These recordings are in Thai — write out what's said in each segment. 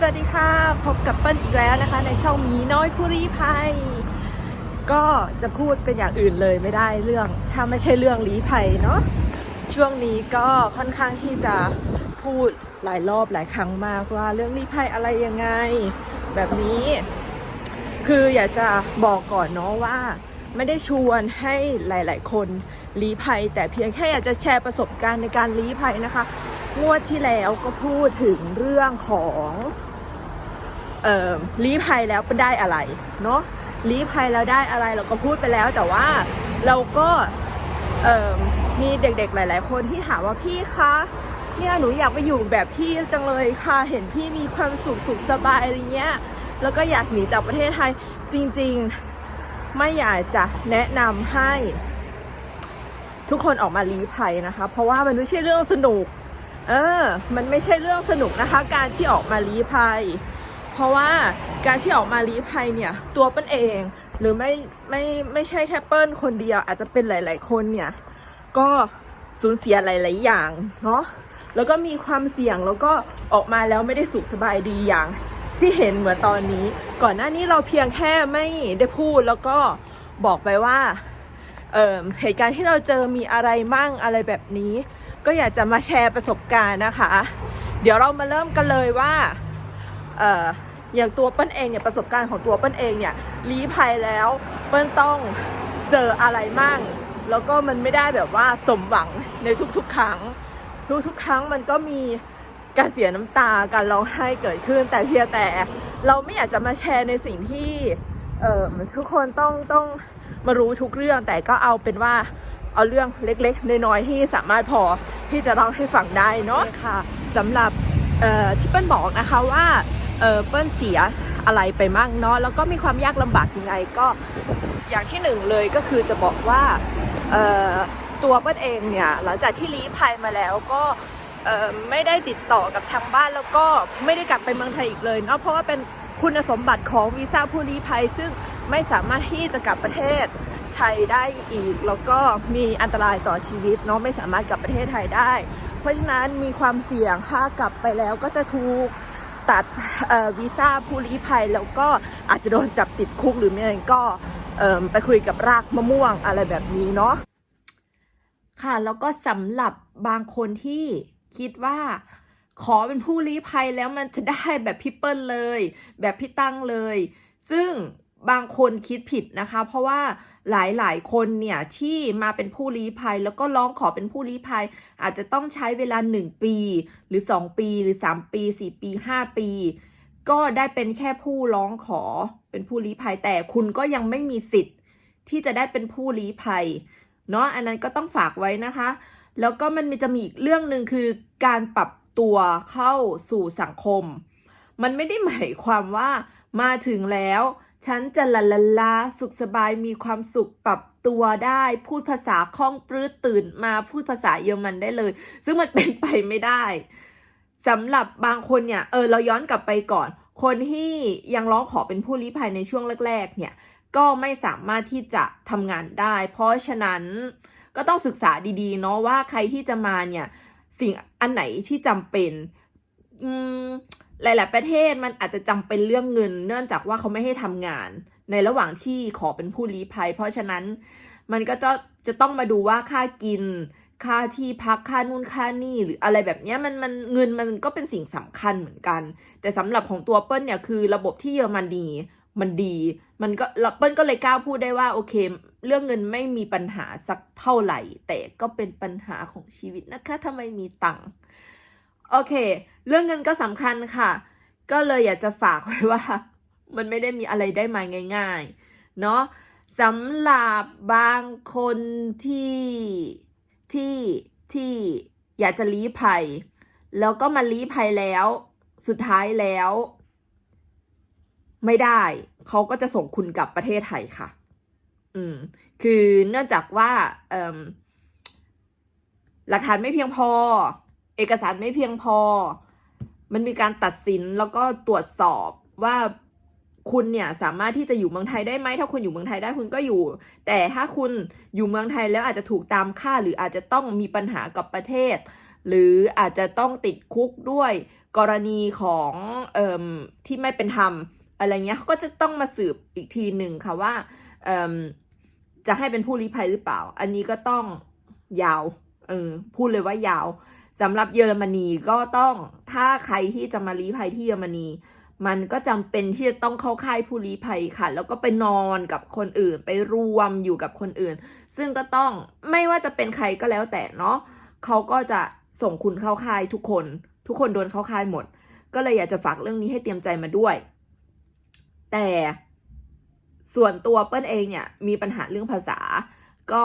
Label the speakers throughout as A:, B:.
A: สวัสดีค่ะพบกับเปิ้ลอีกแล้วนะคะ ในช่องมีน้อยคุรีภัย ก็จะพูดเป็นอย่างอื่นเลยไม่ได้เรื่อง ถ้าไม่ใช่เรื่องลี้ภัยเนาะช่วงนี้ก็ค่อนข้างที่จะพูดหลายรอบหลายครั้งมากว่าเรื่องลี้ภัยอะไรยังไง แบบนี้ คืออยากจะบอกก่อนเนาะว่า ไม่ได้ชวนให้หลาย ๆ คนลี้ภัย แต่เพียงแค่อยากจะแชร์ประสบการณ์ในการลี้ภัยนะคะงวดที่แล้วก็พูดถึงเรื่องของ เอ่อลี้ภัยแล้วได้อะไรเนาะลี้ภัยแล้วได้อะไรเราก็พูดไปแล้ว แต่ว่าเราก็เอ่อมีเด็กๆหลาย ๆ คนที่ถามว่าพี่คะเนี่ยหนูอยากไปอยู่แบบพี่จังเลยค่ะเห็นพี่มีความสุขสุขสบายอะไรเงี้ยแล้วก็อยากหนีจากประเทศไทยจริง ๆ ไม่อยากจะแนะนำให้ ทุกคนออกมาลี้ภัยนะคะ เพราะว่ามันไม่ใช่เรื่องสนุก เออ มันไม่ใช่เรื่องสนุกนะคะ การที่ออกมาลี้ภัย เพราะว่าการที่ออกมาลี้ภัยเนี่ยตัวเปิ้ลเอง หรือไม่ไม่ไม่ใช่แค่เปิ้ลคนเดียว อาจจะเป็นหลาย ๆ คนเนี่ยก็สูญเสียหลาย ๆ อย่างเนาะแล้วก็มีความเสี่ยงแล้วก็ออกมาแล้วไม่ได้สุขสบายดีอย่าง ที่เห็นเหมือนตอนนี้ ก่อนหน้านี้เราเพียงแค่ไม่ได้พูดแล้วก็บอกไปว่าเเหตุการณ์ที่เราเจอมีอะไรมั่งอะไรแบบนี้ ก็อยากจะมาแชร์ประสบการณ์นะคะ เดี๋ยวเรามาเริ่มกันเลยว่า อ่ออย่างตัวเปิ้ลเองเนี่ยประสบการณ์ของตัวเปิ้ลเองเนี่ยลี้ภัยแล้วเปิ้ลต้องเจออะไรมั่ง แล้วก็มันไม่ได้แบบว่าสมหวังในทุกๆ ครั้ง ทุกๆ ครั้งมันก็มีการเสียน้ำตาการร้องไห้เกิดขึ้น แต่เพียงแต่เราไม่อยากจะมาแชร์ในสิ่งที่เอ่อทุกคนต้องต้องมารู้ทุกเรื่องแต่ก็เอาเป็นว่าเอาเรื่องเล็กๆ น้อยๆที่สามารถพอที่จะเล่าให้ฟังได้เนาะค่ะสำหรับเอ่อที่เปิ้ลบอกนะคะว่า เอ่อเปิ้ลเสียอะไรไปมั่งเนาะแล้วก็มีความยากลำบากยังไงก็อย่างที่หนึ่งเลยก็คือจะบอกว่าเอ่อตัวเปิ้ลเองเนี่ยหลังจากที่ลี้ภัยมาแล้วก็เอ่อไม่ได้ติดต่อกับทางบ้านแล้วก็ไม่ได้กลับไปเมืองไทยอีกเลยเนาะเพราะว่าเป็นคุณสมบัติของวีซ่าผู้ลี้ภัย ซึ่งไม่สามารถที่จะกลับประเทศไทยได้อีก แล้วก็มีอันตรายต่อชีวิตเนาะไม่สามารถกลับประเทศไทยได้ เพราะฉะนั้นมีความเสี่ยงถ้ากลับไปแล้วก็จะถูก ตัดวีซ่าผู้ลี้ภัย แล้วก็อาจจะโดนจับติดคุกหรือไม่ก็ไปคุยกับรากมะม่วงอะไรแบบนี้เนาะค่ะแล้วก็สำหรับบางคนที่คิดว่าขอเป็นผู้ลี้ภัยแล้วมันจะได้แบบพี่เปิ้ลเลย แบบพี่ตั้งเลย ซึ่ง บางคนคิดผิดนะคะ เพราะว่าหลายๆ คนเนี่ยที่มาเป็นผู้ลี้ภัย แล้วก็ร้องขอเป็นผู้ลี้ภัย อาจจะต้องใช้เวลา 1 ปี หรือ 2 ปีหรือ 3 ปี 4 ปี 5 ปี ก็ได้เป็นแค่ผู้ร้องขอเป็นผู้ลี้ภัย แต่คุณก็ยังไม่มีสิทธิ์ ที่จะได้เป็นผู้ลี้ภัยเนาะอันนั้นก็ต้องฝากไว้นะคะ แล้วก็มันจะมีอีกเรื่องหนึ่งคือการปรับตัวเข้าสู่สังคม มันไม่ได้หมายความว่ามาถึงแล้ว ฉันจะละละลาสุขสบายมีความสุขปรับตัวได้ พูดภาษาคล่องปลื้ดตื่นมาพูดภาษาเยอรมันได้เลย ซึ่งมันเป็นไปไม่ได้สำหรับบางคนเนี่ยเออเราย้อนกลับไปก่อน คนที่ยังร้องขอเป็นผู้ลี้ภัยในช่วงแรก ๆ เนี่ยก็ไม่สามารถที่จะทำงานได้ เพราะฉะนั้นก็ต้องศึกษาดีๆ เนาะว่าใครที่จะมาเนี่ย สิ่งอันไหนที่จำเป็น อืม หลาย ๆ ประเทศมันอาจจะจำเป็นเรื่องเงิน เนื่องจากว่าเขาไม่ให้ทำงาน ในระหว่างที่ขอเป็นผู้ลี้ภัย เพราะฉะนั้นมันก็จะจะต้องมาดูว่าค่ากิน ค่าที่พักค่านู่นค่านี่หรืออะไรแบบนี้มันมันเงินมันก็เป็นสิ่งสำคัญเหมือนกัน แต่สำหรับของตัวเปิ้ลเนี่ยคือระบบที่เยอรมนีมันดี มันก็เปิ้ลก็เลยกล้าพูดได้ว่าโอเค เรื่องเงินไม่มีปัญหาสักเท่าไหร่ แต่ก็เป็นปัญหาของชีวิตนะคะถ้าไมมีตังค์โอเค เรื่องเงินก็สำคัญค่ะ ก็เลยอยากจะฝากไว้ว่า มันไม่ได้มีอะไรได้มาง่าย ๆ เนาะสำหรับบางคนที่ที่ที่อยากจะลี้ภัย แล้วก็มาลี้ภัยแล้ว สุดท้ายแล้ว ไม่ได้ เขาก็จะส่งคุณกลับประเทศไทยค่ะ อืม คือเนื่องจากว่าหลักฐานไม่เพียงพอ เอกสารไม่เพียงพอ มันมีการตัดสินแล้วก็ตรวจสอบว่าคุณเนี่ยสามารถที่จะอยู่เมืองไทยได้ไหมถ้าคุณอยู่เมืองไทยได้คุณก็อยู่ แต่ถ้าคุณอยู่เมืองไทยแล้วอาจจะถูกตามฆ่าหรืออาจจะต้องมีปัญหากับประเทศ หรืออาจจะต้องติดคุกด้วยกรณีของเอ่มที่ไม่เป็นธรรมอะไรเงี้ยเขาก็จะต้องมาสืบอีกทีหนึ่งค่ะว่าเอ่มจะให้เป็นผู้ลี้ภัยหรือเปล่า อันนี้ก็ต้องยาวเออพูดเลยว่ายาว สำหรับเยอรมนีก็ต้องถ้าใครที่จะมาลี้ภัยที่เยอรมนี มันก็จำเป็นที่จะต้องเข้าค่ายผู้ลี้ภัยค่ะ แล้วก็ไปนอนกับคนอื่น ไปรวมอยู่กับคนอื่น ซึ่งก็ต้องไม่ว่าจะเป็นใครก็แล้วแต่เนาะเขาก็จะส่งคุณเข้าค่ายทุกคน ทุกคนโดนเข้าค่ายหมด ก็เลยอยากจะฝากเรื่องนี้ให้เตรียมใจมาด้วย แต่ส่วนตัวเปิ้ลเองเนี่ยมีปัญหาเรื่องภาษา ก็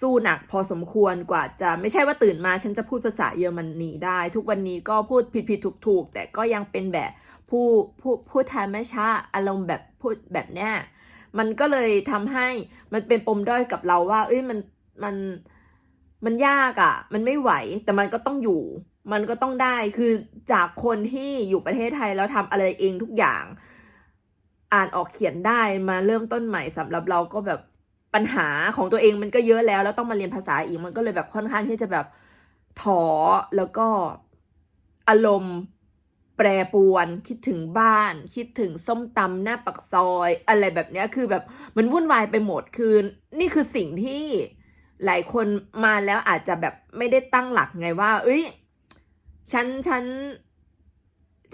A: สู้หนักพอสมควรกว่าจะไม่ใช่ว่าตื่นมาฉันจะพูดภาษาเยอรมนนีได้ ทุกวันนี้ก็พูดผิดผิดถูกถูกๆ แต่ก็ยังเป็นแบบผู้ผู้พูดแทนไม่ช้าอารมณ์แบบพูดแบบเนี้ยมันก็เลยทำให้มันเป็นปมด้อยกับเราว่า เอ้ยมันมันมันยากอะ่ะ มันไม่ไหวแต่มันก็ต้องอยู่ มันก็ต้องได้คือจากคนที่อยู่ประเทศไทยแล้วทำอะไรเองทุกอย่าง อ่านออกเขียนได้มาเริ่มต้นใหม่สำหรับเราก็แบบ ปัญหาของตัวเองมันก็เยอะแล้ว แล้วต้องมาเรียนภาษาอีกมันก็เลยแบบค่อนข้างที่จะแบบท้อแล้วก็อารมณ์แปรปรวน คิดถึงบ้าน คิดถึงส้มตำหน้าปักซอย อะไรแบบเนี้ยคือแบบมันวุ่นวายไปหมดคือนี่คือสิ่งที่หลายคนมาแล้วอาจจะแบบไม่ได้ตั้งหลักไงว่า เอ้ย ฉันฉัน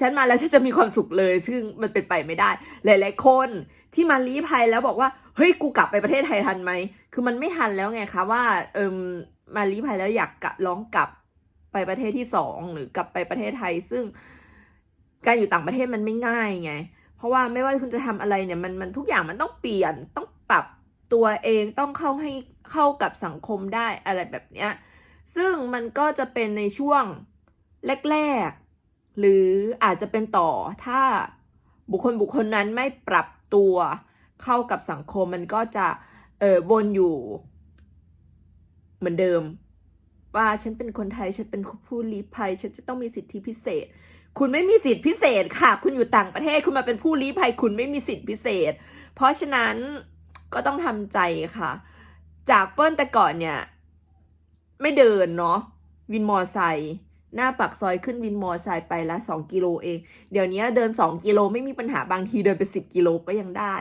A: ฉันมาแล้วฉันจะมีความสุขเลย ซึ่งมันเป็นไปไม่ได้ หลายๆคนที่มาลี้ภัยแล้วบอกว่าเฮ้ยกูกลับไปประเทศไทยทันไหมคือมันไม่ทันแล้วไงคะว่าเอิมมาลี้ภัยแล้วอยากกะร้องกลับไปประเทศที่สองหรือกลับไปประเทศไทย ซึ่งการอยู่ต่างประเทศมันไม่ง่ายไง เพราะว่าไม่ว่าคุณจะทำอะไรเนี่ยมันมันทุกอย่างมันต้องเปลี่ยนต้องปรับตัวเองต้องเข้าให้เข้ากับสังคมได้อะไรแบบเนี้ยซึ่งมันก็จะเป็นในช่วงแรก หรืออาจจะเป็นต่อถ้าบุคคลบุคคลนั้นไม่ปรับตัวเข้ากับสังคมมันก็จะเออวนอยู่เหมือนเดิม ว่าฉันเป็นคนไทยฉันเป็นผู้ลี้ภัย ฉันจะต้องมีสิทธิพิเศษ คุณไม่มีสิทธิพิเศษค่ะ คุณอยู่ต่างประเทศคุณมาเป็นผู้ลี้ภัย คุณไม่มีสิทธิพิเศษ เพราะฉะนั้นก็ต้องทำใจค่ะ จากเปิ้ลแต่ก่อนเนี่ย ไม่เดินเนาะวินมอไซค์ หน้าปักซอยขึ้นวินมอไซค์ไปละสองกิโลเอง เดี๋ยวนี้เดินสองกิโลไม่มีปัญหาบางทีเดินไปสิบกิโลก็ยังได้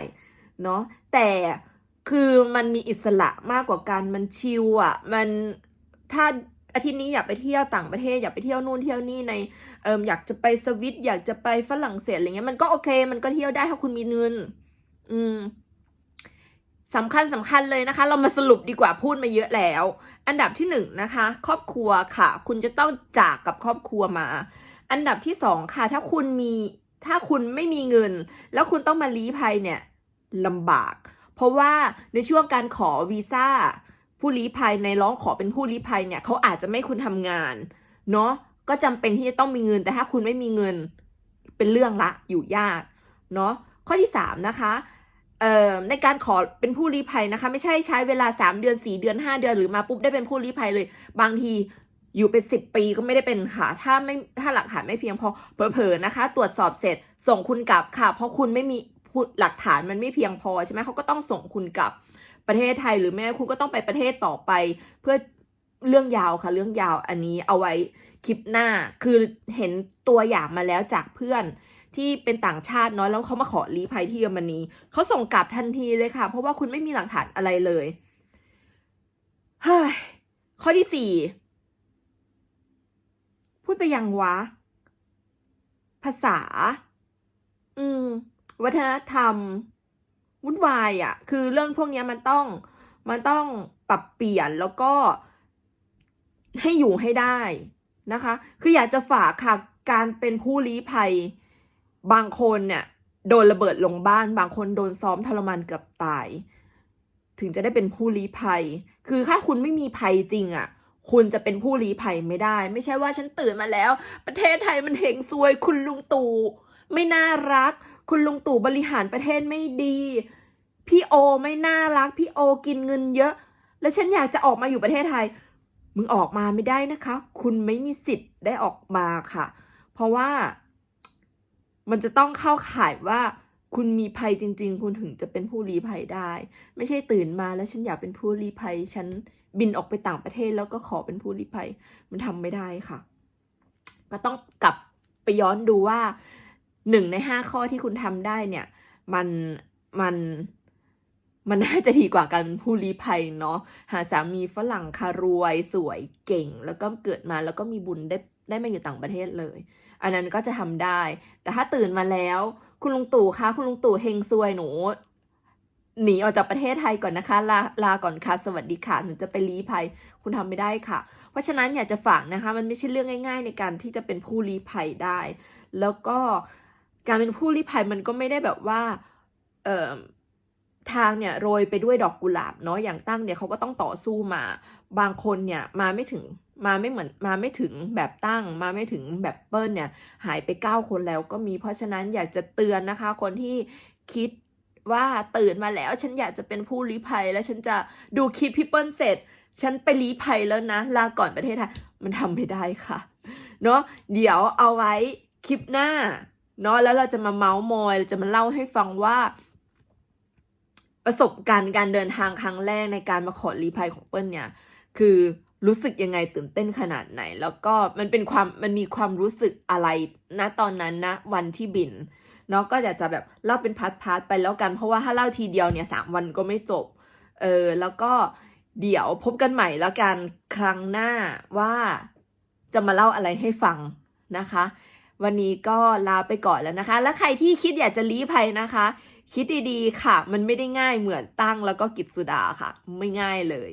A: เนาะแต่คือมันมีอิสระมากกว่ากันมันชิลอะมันถ้าอาทิตย์นี้อยากไปเที่ยวต่างประเทศอยากไปเที่ยวนู่นเที่ยวนี่ในเอิมอยากจะไปสวิตอยากจะไปฝรั่งเศสอะไรเงี้ยมันก็โอเค มันก็เที่ยวได้ถ้าคุณมีเงิน อืม สำคัญสำคัญเลยนะคะ เรามาสรุปดีกว่าพูดมาเยอะแล้ว อันดับที่หนึ่งนะคะ ครอบครัวค่ะ คุณจะต้องจากกับครอบครัวมา อันดับที่สองค่ะ ถ้าคุณมีถ้าคุณไม่มีเงิน แล้วคุณต้องมาลี้ภัยเนี่ยลำบาก เพราะว่าในช่วงการขอวีซ่าผู้ลี้ภัยในร้องขอเป็นผู้ลี้ภัยเนี่ยเขาอาจจะไม่คุณทำงานเนาะก็จำเป็นที่จะต้องมีเงิน แต่ถ้าคุณไม่มีเงินเป็นเรื่องละอยู่ยากเนาะข้อที่สามนะคะ ในการขอเป็นผู้ลี้ภัยนะคะ ไม่ใช่ใช้เวลาสามเดือนสี่เดือนห้าเดือนหรือมาปุ๊บได้เป็นผู้ลี้ภัยเลย บางทีอยู่เป็นสิบปีก็ไม่ได้เป็นค่ะ ถ้าไม่ถ้าหลักฐานไม่เพียงพอเผลอๆนะคะ ตรวจสอบเสร็จส่งคุณกลับค่ะ เพราะคุณไม่มีหลักฐานมันไม่เพียงพอใช่ไหมเขาก็ต้องส่งคุณกลับประเทศไทยหรือแม่คุณก็ต้องไปประเทศต่อไป เพื่อเรื่องยาวค่ะ เรื่องยาวอันนี้เอาไว้คลิปหน้าคือเห็นตัวอย่างมาแล้วจากเพื่อน ที่เป็นต่างชาติเนาะแล้วเขามาขอลี้ภัยที่เยอรมนีเขาส่งกลับทันทีเลยค่ะ เพราะว่าคุณไม่มีหลักฐานอะไรเลยเฮ้ยข้อที่สี่พูดไปยังวะ ภาษา อืม วัฒนธรรม วุ่นวายอะ่ะ คือเรื่องพวกนี้มันต้อง มันต้องปรับเปลี่ยนแล้วก็ ให้อยู่ให้ได้นะคะ คืออยากจะฝากค่ะ การเป็นผู้ลี้ภัย บางคนเนี่ยโดนระเบิดลงบ้าน บางคนโดนซ้อมทรมานเกือบตาย ถึงจะได้เป็นผู้ลี้ภัย คือถ้าคุณไม่มีภัยจริงอะ่ะ คุณจะเป็นผู้ลี้ภัยไม่ได้ ไม่ใช่ว่าฉันตื่นมาแล้ว ประเทศไทยมันเฮงซวย คุณลุงตู่ไม่น่ารัก คุณลุงตู่บริหารประเทศไม่ดี พี่โอไม่น่ารัก พี่โอกินเงินเยอะ แล้วฉันอยากจะออกมาอยู่ประเทศไทย มึงออกมาไม่ได้นะคะ คุณไม่มีสิทธิ์ได้ออกมาค่ะ เพราะว่า มันจะต้องเข้าข่ายว่าคุณมีภัยจริง ๆ คุณถึงจะเป็นผู้ลี้ภัยได้ ไม่ใช่ตื่นมาแล้วฉันอยากเป็นผู้ลี้ภัย ฉันบินออกไปต่างประเทศแล้วก็ขอเป็นผู้ลี้ภัย มันทำไม่ได้ค่ะ ก็ต้องกลับไปย้อนดูว่าหนึ่งในห้าข้อที่คุณทำได้เนี่ย มันมันมันน่าจะดีกว่าการเป็นผู้ลี้ภัยเนาะหาสามีฝรั่งคารวยสวยเก่ง แล้วก็เกิดมาแล้วก็มีบุญได้ ได้มาอยู่ต่างประเทศเลย อันนั้นก็จะทำได้ แต่ถ้าตื่นมาแล้ว คุณลุงตู่คะคุณลุงตู่เฮงซวยหนูหนีออกจากประเทศไทยก่อนนะคะ ลาลาก่อนค่ะ สวัสดีค่ะ หนูจะไปลี้ภัย คุณทำไม่ได้ค่ะ เพราะฉะนั้นอยากจะฝากนะคะ มันไม่ใช่เรื่องง่าย ๆ ในการที่จะเป็นผู้ลี้ภัยได้ แล้วก็การเป็นผู้ลี้ภัยมันก็ไม่ได้แบบว่าเอ่อทางเนี่ยโรยไปด้วยดอกกุหลาบเนาะอย่างตั้งเนี่ยเขาก็ต้องต่อสู้มา บางคนเนี่ยมาไม่ถึง มาไม่เหมือนมาไม่ถึงแบบตั้ง มาไม่ถึงแบบเปิ้ลเนี่ยหายไปเก้าคนแล้วก็มีเพราะฉะนั้นอยากจะเตือนนะคะ คนที่คิดว่าตื่นมาแล้วฉันอยากจะเป็นผู้ลี้ภัย แล้วฉันจะดูคลิปพี่เปิ้ลเสร็จ ฉันไปลี้ภัยแล้วนะ ลาก่อนประเทศไทยมันทำไม่ได้ค่ะเนาะเดี๋ยวเอาไว้คลิปหน้าเนาะแล้วเราจะมาเมาส์มอยเราจะมาเล่าให้ฟังว่า ประสบการณ์การเดินทางครั้งแรกในการมาขอรีภัยของเปิ้ลเนี่ย คือ รู้สึกยังไงตื่นเต้นขนาดไหน แล้วก็มันเป็นความมันมีความรู้สึกอะไรนะตอนนั้นนะวันที่บินเนาะก็อยากจะแบบเล่าเป็นพาร์ทพาร์ทไปแล้วกันเพราะว่าถ้าเล่าทีเดียวเนี่ยสามวันก็ไม่จบเออแล้วก็เดี๋ยวพบกันใหม่แล้วกันครั้งหน้าว่าจะมาเล่าอะไรให้ฟังนะคะ วันนี้ก็ลาไปก่อนแล้วนะคะ แล้วใครที่คิดอยากจะลี้ภัยนะคะ คิดดีๆค่ะ มันไม่ได้ง่ายเหมือนตั้งแล้วก็กิจสุดาค่ะ ไม่ง่ายเลย